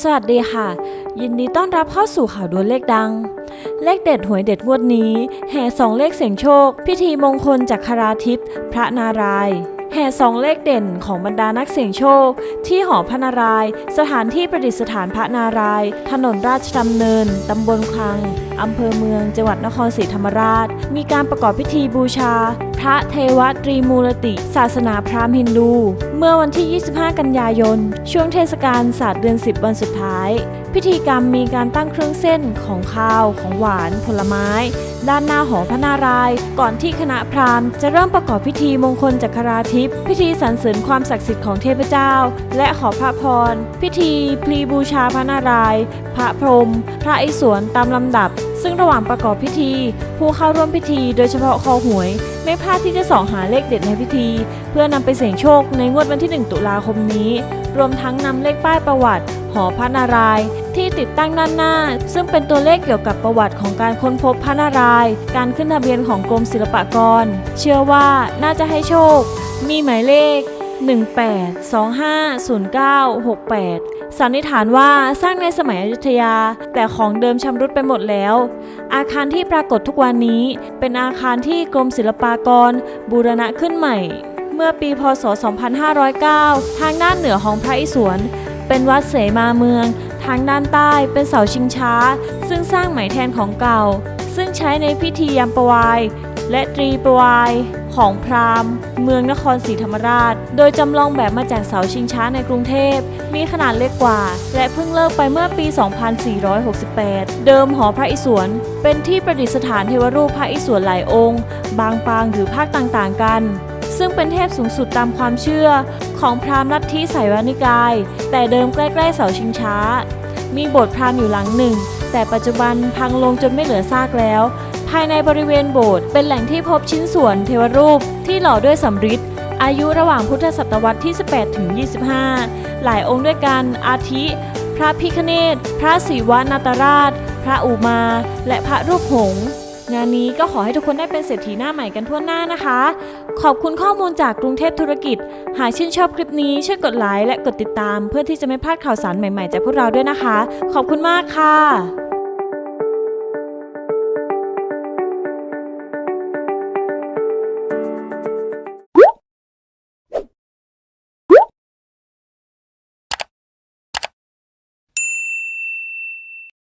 สวัสดีค่ะ ยินดีต้อนรับเข้าสู่ข่าวด่วนเลขดัง เลขเด็ดหวยเด็ดงวดนี้ แห่สองเลขเสียงโชค พิธีมงคลจากคาราทิพย์พระนารายณ์แห่สองเลขเด่นของบรรดานักเสี่ยงโชค ที่หอพระนารายณ์สถานที่ประดิษฐานพระนารายณ์ถนนราชดำเนิน ตำบลคลัง อำเภอเมือง จังหวัดนครศรีธรรมราช มีการประกอบพิธีบูชา พระเทวตรีมูลติ ศาสนาพราหมณ์ฮินดู เมื่อวันที่ 25 กันยายน ช่วงเทศกาลศาสตร์เดือน 10 วันสุดท้าย พิธีกรรมมีการตั้งเครื่องเส้นของข้าวของหวาน ผลไม้ ด้านหน้าหอพระนารายณ์ก่อนที่คณะพราหมณ์จะเริ่มประกอบพิธีมงคลจักราทิพย์พิธีสรรเสริญความศักดิ์สิทธิ์ของเทพเจ้า และขอพระพร พิธีพลีบูชาพระนารายณ์พระพรหมพระอิศวรตามลำดับซึ่งระหว่างประกอบพิธี ผู้เข้าร่วมพิธีโดยเฉพาะคอหวย ไม่พลาดที่จะส่องหาเลขเด็ดในพิธี เพื่อนำไปเสี่ยงโชคในงวดวันที่ 1 ตุลาคมนี้ รวมทั้งนำเลขป้ายประวัติ หอพระนารายณ์ที่ติดตั้งด้านหน้า ซึ่งเป็นตัวเลขเกี่ยวกับประวัติของการค้นพบพระนารายณ์การขึ้นทะเบียนของกรมศิลปากร เชื่อว่าน่าจะให้โชค มีหมายเลข 18250968 สันนิษฐานว่าสร้างในสมัยอยุธยา แต่ของเดิมชำรุดไปหมดแล้ว อาคารที่ปรากฏทุกวันนี้ เป็นอาคารที่กรมศิลปากร บูรณะขึ้นใหม่ เมื่อปีพศ 2509 ทางด้านเหนือของพระอิศวรเป็นวัดเสมาเมือง ทางด้านใต้เป็นเสาชิงช้า ซึ่งสร้างใหม่แทนของเก่า ซึ่งใช้ในพิธียามประวาย และตรีประวายของพราหมณ์ เมืองนครศรีธรรมราช โดยจำลองแบบมาจากเสาชิงช้าในกรุงเทพ มีขนาดเล็กกว่า และเพิ่งเลิกไปเมื่อปี 2468 เดิมหอพระอิศวร เป็นที่ประดิษฐานเทวรูปพระอิศวรหลายองค์ บางปางหรือภาคต่างๆกันซึ่งเป็นเทพสูงสุดตามความเชื่อของพราหมณ์ลัทธิไสยวานิกาย แต่เดิมใกล้ๆเสาชิงช้า มีโบสถ์พราหมณ์อยู่หลังหนึ่ง แต่ปัจจุบันพังลงจนไม่เหลือซากแล้ว ภายในบริเวณโบสถ์เป็นแหล่งที่พบชิ้นส่วนเทวรูปที่หล่อด้วยสำริดอายุระหว่างพุทธศตวรรษที่ 18 ถึง 25 หลายองค์ด้วยกัน อาทิ พระพิคเนตพระศิวนาตราช พระอุมา และพระรูปหงส์งานนี้ก็ขอให้ทุกคนได้เป็นเศรษฐีหน้าใหม่กันทั่วหน้านะคะ ขอบคุณข้อมูลจากกรุงเทพธุรกิจ หากชื่นชอบคลิปนี้ช่วยกดไลค์และกดติดตาม เพื่อที่จะไม่พลาดข่าวสารใหม่ๆจากพวกเราด้วยนะคะ ขอบคุณมากค่ะ